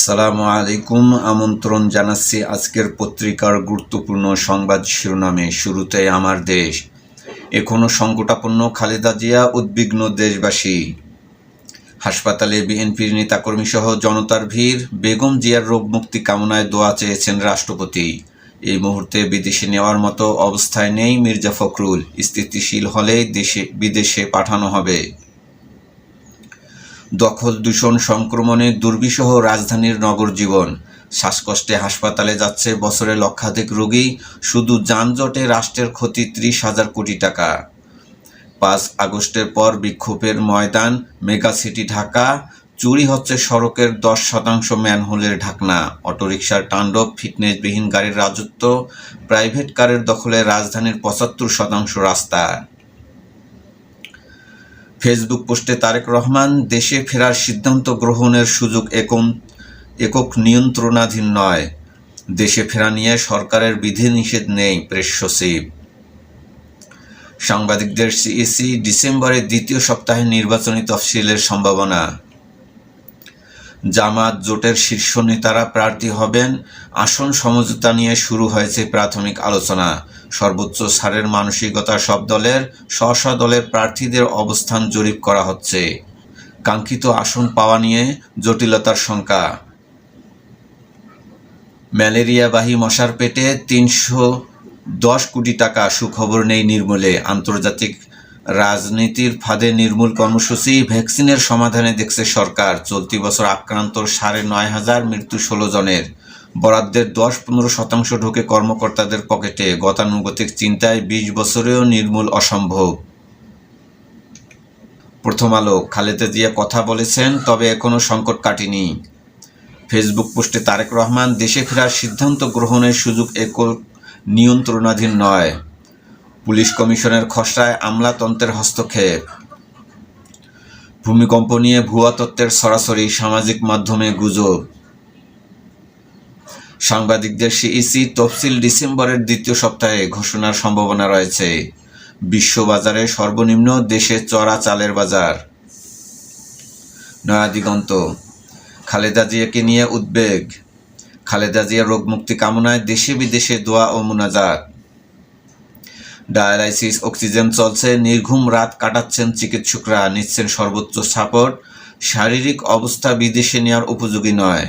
আসসালামু আলাইকুম। আমন্ত্রণ জানাচ্ছি আজকের পত্রিকার গুরুত্বপূর্ণ সংবাদ শিরোনামে। শুরুতে আমার দেশ। এখনও সংকটাপন্ন খালেদা জিয়া, উদ্বিগ্ন দেশবাসী। হাসপাতালে বিএনপির নেতাকর্মী সহ জনতার ভিড়। বেগম জিয়ার রোগ মুক্তি কামনায় দোয়া চেয়েছেন রাষ্ট্রপতি। এই মুহূর্তে বিদেশে নেওয়ার মতো অবস্থায় নেই মির্জা ফখরুল। স্থিতিশীল হলেই দেশে বিদেশে পাঠানো হবে। দখল, দূষণ, সংক্রমণে দুর্বিষহ রাজধানীর নগর জীবন। শ্বাসকষ্টে হাসপাতালে যাচ্ছে বছরে লক্ষাধিক রোগী, শুধু যানজটে রাষ্ট্রের ক্ষতি ত্রিশ হাজার কোটি টাকা। পাঁচ আগস্টের পর বিক্ষোভের ময়দান, মেগা সিটি ঢাকা, চুরি হচ্ছে সড়কের দশ শতাংশ ম্যানহোলের ঢাকনা। অটোরিকশার তাণ্ডব, ফিটনেসবিহীন গাড়ির রাজত্ব, প্রাইভেট কারের দখলে রাজধানীর পঁচাত্তর শতাংশ রাস্তা। ফেসবুক পোস্টে তারেক রহমান, দেশে ফেরার সিদ্ধান্ত গ্রহণের সুযোগ একম একক নিয়ন্ত্রণাধীন নয়। দেশে ফেরা নিয়ে সরকারের বিধিনিষেধ নেই প্রেস সচিব। সাংবাদিকদের সিএসি ডিসেম্বরের দ্বিতীয় সপ্তাহে নির্বাচনী তফসিলের সম্ভাবনা। জামাত জোটের শীর্ষ নেতারা প্রার্থী হবেন। আসন সমঝোতা নিয়ে শুরু হয়েছে প্রাথমিক আলোচনা। সর্বোচ্চ ছাড়ের মানসিকতা সব দলের স্ব দলের প্রার্থীদের অবস্থান জরিপ করা হচ্ছে। কাঙ্ক্ষিত আসন পাওয়া নিয়ে জটিলতার শঙ্কা। ম্যালেরিয়াবাহী মশার পেটে তিনশো দশ কোটি টাকা সুখবর নেই নির্মূলে। আন্তর্জাতিক রাজনীতির ফাঁদে নির্মূল কর্মসূচি, ভ্যাকসিনের সমাধানে দেখছে সরকার। চলতি বছর আক্রান্ত সাড়ে নয় হাজার মৃত্যু ষোলো জনের। বরাদ্দের দশ পনেরো শতাংশ ঢুকে কর্মকর্তাদের পকেটে। গতানুগতিক চিন্তায় বিশ বছরেও নির্মূল অসম্ভব। প্রথম আলো, খালেদা জিয়া কথা বলেছেন, তবে এখনও সংকট কাটেনি। ফেসবুক পোস্টে তারেক রহমান, দেশে ফেরার সিদ্ধান্ত গ্রহণের সুযোগ একক নিয়ন্ত্রণাধীন নয়। পুলিশ কমিশনের খসড়ায় আমলাতন্ত্রের হস্তক্ষেপ। ভূমিকম্প নিয়ে ভুয়া তত্ত্বের সরাসরি সামাজিক মাধ্যমে গুজব। সাংবাদিকদের সিইসি তফসিল ডিসেম্বরের দ্বিতীয় সপ্তাহে ঘোষণার সম্ভাবনা রয়েছে। বিশ্ববাজারে সর্বনিম্ন দেশে চড়া চালের বাজার। নয়া দিগন্ত। খালেদা জিয়াকে নিয়ে উদ্বেগ। খালেদা জিয়া রোগমুক্তি কামনায় দেশে বিদেশে দোয়া ও মুনাজাত। ডায়ালাইসিস, অক্সিজেন চলছে, নির্ঘুম রাত কাটাচ্ছেন চিকিৎসকরা, নিচ্ছেন সর্বোচ্চ সাপোর্ট। শারীরিক অবস্থা বিদেশে নেওয়ার উপযোগী নয়।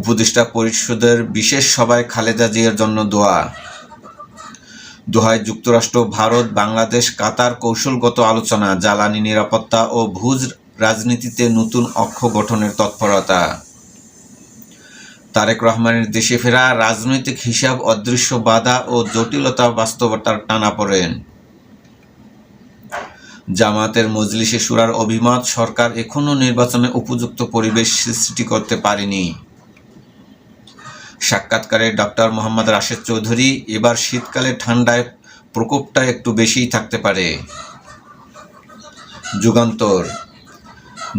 উপদেষ্টা পরিষদের বিশেষ সভায় খালেদা জিয়ার জন্য দোয়া। দোহায় যুক্তরাষ্ট্র, ভারত, বাংলাদেশ, কাতার কৌশলগত আলোচনা, জ্বালানি নিরাপত্তা ও ভুজ রাজনীতিতে নতুন অক্ষ গঠনের তৎপরতা। তারেক রহমানের দেশে ফেরা রাজনৈতিক হিসাব, অদৃশ্য বাধা ও জটিলতা বাস্তবতার টানা পড়েন। জামাতের মজলিসে সুরার অভিমত সরকার এখনও নির্বাচনে উপযুক্ত পরিবেশ সৃষ্টি করতে পারেনি। সাক্ষাৎকারে ডক্টর মোহাম্মদ রাশেদ চৌধুরী, এবার শীতকালে ঠান্ডায় প্রকোপটা একটু বেশিই থাকতে পারে। যুগান্তর।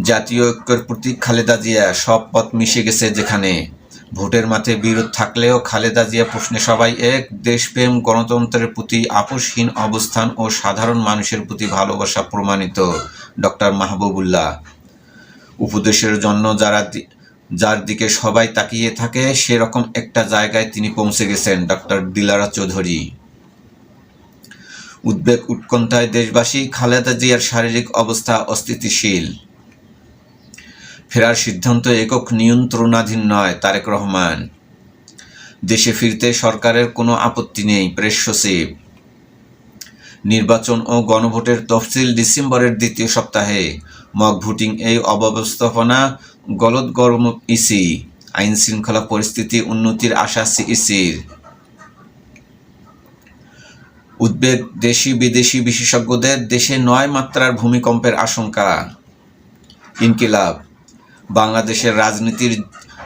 জাতীয় ঐক্যের প্রতীক খালেদা জিয়া, সব পথ মিশে গেছে যেখানে। ভোটের মাঠে বিরোধ থাকলেও খালেদা জিয়া প্রশ্নে সবাই এক। দেশপ্রেম গণতন্ত্রের প্রতি আপোষহীন অবস্থান ও সাধারণ মানুষের প্রতি ভালোবাসা প্রমাণিত, ডক্টর মাহবুবুল্লাহ। উপদেশের জন্য যারা যার দিকে সবাই তাকিয়ে থাকে, সেরকম একটা জায়গায় তিনি পৌঁছে গেছেন, ডক্টর দিলারা চৌধুরী। উদ্বেগ উৎকণ্ঠায় দেশবাসী, খালেদা জিয়ার শারীরিক অবস্থা অস্থিতিশীল। ফেরার সিদ্ধান্ত একক নিয়ন্ত্রণাধীন নয়, তারেক রহমান। দেশে ফিরতে সরকারের কোনো আপত্তি নেই, প্রেস সচিব। নির্বাচন ও গণভোটের তফসিল ডিসেম্বরের দ্বিতীয় সপ্তাহে। মক ভোটিং এই অব্যবস্থাপনা গলদগর্ম ইসি। আইন শৃঙ্খলা পরিস্থিতি উন্নতির আশা সিইসির। উদ্বেগ দেশি বিদেশি বিশেষজ্ঞদের দেশে নয় মাত্রার ভূমিকম্পের আশঙ্কা। ইনকিলাব বাংলাদেশের রাজনীতির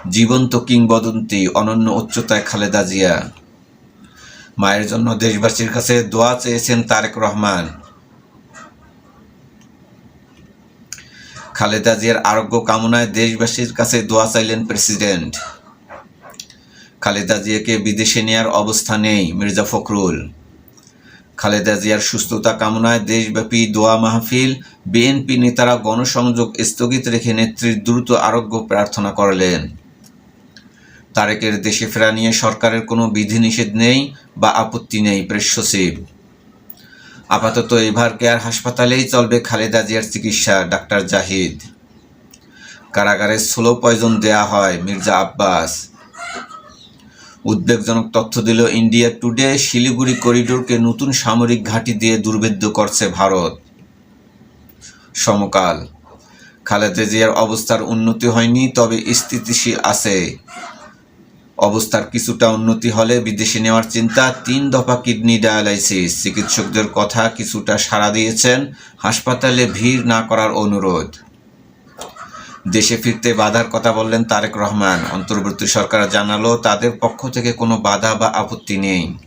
জীবন্ত কিংবদন্তি অনন্য উচ্চতায় খালেদা জিয়া। মায়ের জন্য দেশবাসীর কাছে দোয়া চেয়েছেন তারেক রহমান। খালেদা জিয়ার আরোগ্য কামনায় দেশবাসীর কাছে দোয়া চাইলেন প্রেসিডেন্ট। খালেদা জিয়াকে বিদেশে নেয়ার অবস্থা নেই, মির্জা ফখরুল। খালেদা জিয়ার সুস্থতা কামনায় দেশব্যাপী দোয়া মাহফিল বিএনপি নেতারা গণসংযোগ স্থগিত রেখে নেত্রীর দ্রুত আরোগ্য প্রার্থনা করলেন। তারেকের দেশে ফেরা নিয়ে সরকারের কোনো বিধিনিষেধ নেই বা আপত্তি নেই প্রেস সচিব। আপাতত এভার কেয়ার হাসপাতালেই চলবে খালেদা জিয়ার চিকিৎসা, ডাক্তার জাহিদ। কারাগারে স্লো পয়জন দেয়া হয় মির্জা আব্বাস। উদ্বেগজনক তথ্য দিল ইন্ডিয়া টুডে শিলিগুড়ি করিডোরকে নতুন সামরিক ঘাঁটি দিয়ে দুর্ভেদ্য করছে ভারত। সমকাল। খালেদা জিয়ার অবস্থার উন্নতি হয়নি, তবে স্থিতিশীল আছে। অবস্থার কিছুটা উন্নতি হলে বিদেশে নেওয়ার চিন্তা, তিন দফা কিডনি ডায়ালাইসিস। চিকিৎসকদের কথা কিছুটা সাড়া দিয়েছেন, হাসপাতালে ভিড় না করার অনুরোধ। দেশে ফিরতে বাধার কথা বললেন তারেক রহমান। অন্তর্বর্তী সরকার জানালো, তাদের পক্ষ থেকে কোনো বাধা বা আপত্তি নেই।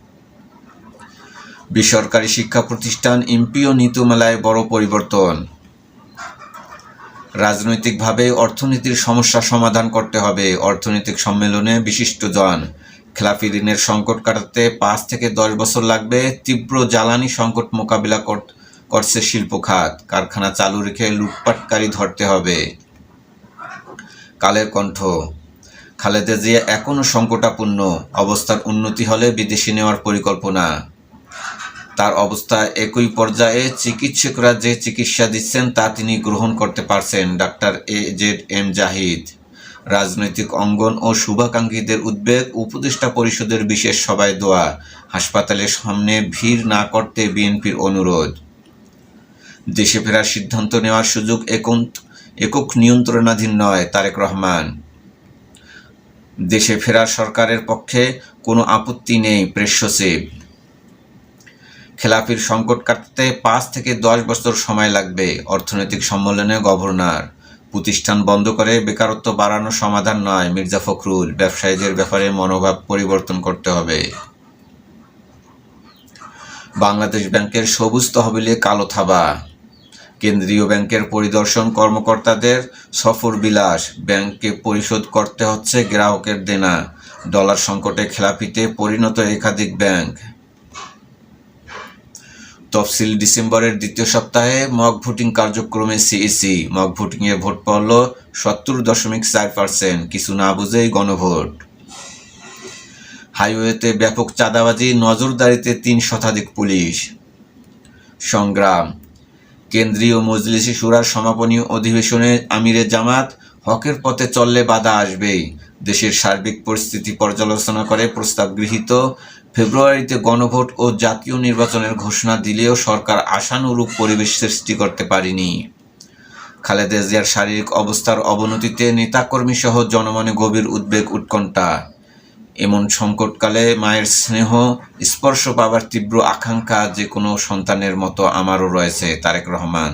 বেসরকারি শিক্ষা প্রতিষ্ঠান এমপিও নীতিমালায় বড় পরিবর্তন। রাজনৈতিকভাবে অর্থনীতির সমস্যা সমাধান করতে হবে। অর্থনৈতিক সম্মেলনে বিশিষ্টজন। খেলাফি ঋণের সংকট কাটাতে পাঁচ থেকে দশ বছর লাগবে। তীব্র জ্বালানি সংকট মোকাবিলা কর- করছে শিল্প খাত। কারখানা চালু রেখে লুটপাটকারী ধরতে হবে। কালের কণ্ঠ। খালেদা জিয়া এখনও সংকটাপূর্ণ অবস্থার উন্নতি হলে বিদেশে নেওয়ার পরিকল্পনা। তার অবস্থা একই পর্যায়ে চিকিৎসকরা যে চিকিৎসা দিচ্ছেন তা তিনি গ্রহণ করতে পারছেন, doctor A Z M Zahid. রাজনৈতিক অঙ্গন ও শুভাকাঙ্ক্ষীদের উদ্বেগ, উপদেষ্টা পরিষদের বিশেষ সভায় দোয়া, হাসপাতালের সামনে ভিড় না করতে বিএনপির অনুরোধ। দেশে ফেরার সিদ্ধান্ত নেওয়ার সুযোগ একক একক নিয়ন্ত্রণাধীন নয়, তারেক রহমান। দেশে ফেরার সরকারের পক্ষে কোনো আপত্তি নেই প্রেস সচিব খেলাফির সংকট কাটতে পাঁচ থেকে দশ বছর সময় লাগবে, অর্থনৈতিক সম্মেলনে গভর্নর। প্রতিষ্ঠান বন্ধ করে বেকারত্ব বাড়ানো সমাধান নয়, মির্জা ফখরুল, ব্যবসায়ীদের ব্যাপারে মনোভাব পরিবর্তন করতে হবে। বাংলাদেশ ব্যাংকের সবুজ তহবিলে কালো থাবা। কেন্দ্রীয় ব্যাংকের পরিদর্শন কর্মকর্তাদের সফর বিলাস। ব্যাংককে পরিশোধ করতে হচ্ছে গ্রাহকের দেনা। ডলার সংকটে খেলাপিতে পরিণত একাধিক ব্যাংক। তফসিল ডিসেম্বরের দ্বিতীয় সপ্তাহে মক ভোটিং কার্যক্রমে সিইসি। মক ভোটিংয়ে ভোট পড়ল সত্তর দশমিক চার পার্সেন্ট। কিছু না বুঝেই গণভোট। হাইওয়েতে ব্যাপক চাঁদাবাজি, নজরদারিতে তিন শতাধিক পুলিশ। সংগ্রাম। কেন্দ্রীয় মজলিসি সুরার সমাপনী অধিবেশনে আমিরে জামাত হকের পথে চললে বাধা আসবেই। দেশের সার্বিক পরিস্থিতি পর্যালোচনা করে প্রস্তাব গৃহীত। ফেব্রুয়ারিতে গণভোট ও জাতীয় নির্বাচনের ঘোষণা দিলেও সরকার আশানুরূপ পরিবেশ সৃষ্টি করতে পারেনি। খালেদা জিয়ার শারীরিক অবস্থার অবনতিতে নেতাকর্মী সহ জনমনে গভীর উদ্বেগ উৎকণ্ঠা। এমন সংকটকালে মায়ের স্নেহ, স্পর্শ পাবার তীব্র আকাঙ্ক্ষা যে কোনো সন্তানের মতো আমারও রয়েছে, তারেক রহমান।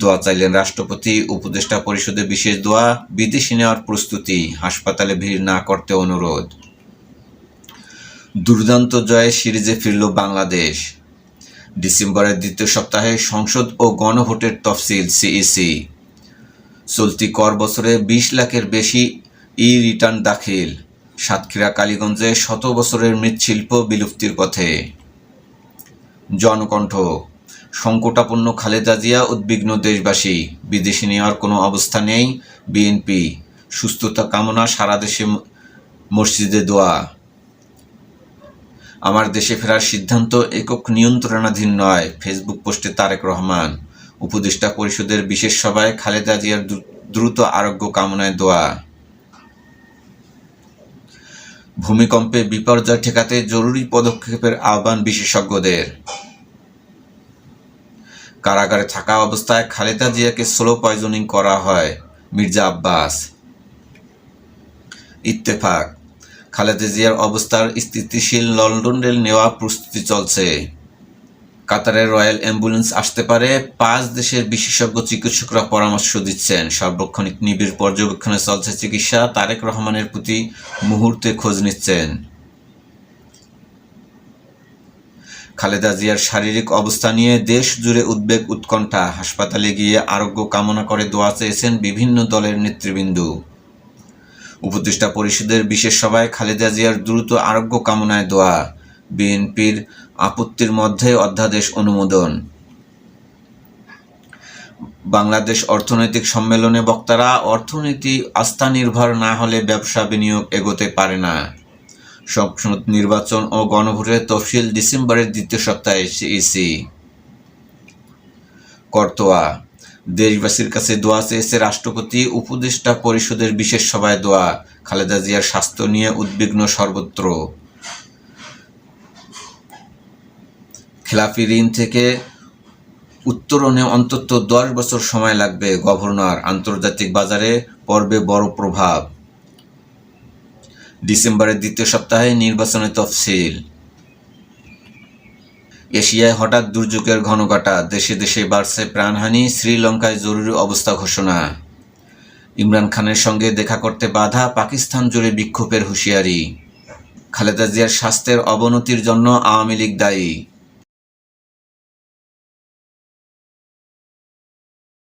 দোয়া চাইলেন রাষ্ট্রপতি, উপদেষ্টা পরিষদে বিশেষ দোয়া, বিদেশি নেওয়ার প্রস্তুতি, হাসপাতালে ভিড় না করতে অনুরোধ। দুর্দান্ত জয়ে সিরিজে ফিরল বাংলাদেশ। ডিসেম্বরের দ্বিতীয় সপ্তাহে সংসদ ও গণভোটের তফসিল, সিইসি। চলতি কর বছরে বিশ লাখের বেশি ই রিটার্ন দাখিল। সাতক্ষীরা, কালীগঞ্জে শত বছরের মৃৎশিল্প বিলুপ্তির পথে। জনকণ্ঠ, সংকটাপন্ন খালেদা জিয়া উদ্বিগ্ন দেশবাসী, বিদেশে নেওয়ার কোনো অবস্থা নেই, বিএনপি, সুস্থতা কামনা সারা দেশে মসজিদে দোয়া। আমার দেশে ফেরার সিদ্ধান্ত একক নিয়ন্ত্রণাধীন নয়, ফেসবুক পোস্টে তারেক রহমান। উপদেষ্টা পরিষদের বিশেষ সভায় খালেদা জিয়ার দ্রু- দ্রুত আরোগ্য কামনায় দোয়া। ভূমিকম্পে বিপর্যয় ঠেকাতে জরুরি পদক্ষেপের আহ্বান বিশেষজ্ঞদের। কারাগারে থাকা অবস্থায় খালেদা জিয়াকে স্লো পয়জনিং করা হয় মির্জা আব্বাস। ইত্তেফাক, খালেদা জিয়ার অবস্থার স্থিতিশীল লন্ডন রেল নেওয়া প্রস্তুতি চলছে। কাতারের রয়্যাল অ্যাম্বুলেন্স আসতে পারে। পাঁচ দেশের বিশেষজ্ঞ চিকিৎসকরা পরামর্শ দিচ্ছেন। সার্বক্ষণিক নিবিড় পর্যবেক্ষণে চলছে চিকিৎসা। তারেক রহমানের প্রতি মুহূর্তে খোঁজ নিচ্ছেন। খালেদা জিয়ার শারীরিক অবস্থা নিয়ে দেশ জুড়ে উদ্বেগ উৎকণ্ঠা। হাসপাতালে গিয়ে আরোগ্য কামনা করে দোয়া চেয়েছেন বিভিন্ন দলের নেতৃবৃন্দ। উপদেষ্টা পরিষদের বিশেষ সভায় খালেদা জিয়ার দ্রুত আরোগ্য কামনায় দোয়া। বিএনপির আপত্তির মধ্যে অধ্যাদেশ অনুমোদন। বাংলাদেশ অর্থনৈতিক সম্মেলনে বক্তারা, অর্থনীতি আস্থা নির্ভর না হলে ব্যবসা বিনিয়োগ এগোতে পারে না। সংসদ নির্বাচন ও গণভোটের তফসিল ডিসেম্বরের দ্বিতীয় সপ্তাহে সিইসি। করতোয়া, দেশবাসীর কাছে দোয়া চেয়েছে রাষ্ট্রপতি, উপদেষ্টা পরিষদের বিশেষ সভায় দোয়া। খালেদা জিয়ার স্বাস্থ্য নিয়ে উদ্বিগ্ন সর্বত্র। খেলাফি ঋণ থেকে উত্তরণে অন্তত দশ বছর সময় লাগবে গভর্নর আন্তর্জাতিক বাজারে পর্বে বড় প্রভাব। ডিসেম্বরের দ্বিতীয় সপ্তাহে নির্বাচনের তফসিল। এশিয়ায় হঠাৎ দুর্যোগের ঘনঘটা, দেশে দেশে বাড়ছে প্রাণহানি, শ্রীলঙ্কায় জরুরি অবস্থা ঘোষণা। ইমরান খানের সঙ্গে দেখা করতে বাধা, পাকিস্তান জুড়ে বিক্ষোভের হুঁশিয়ারি। খালেদা জিয়ার স্বাস্থ্যের অবনতির জন্য আওয়ামী লীগ দায়ী।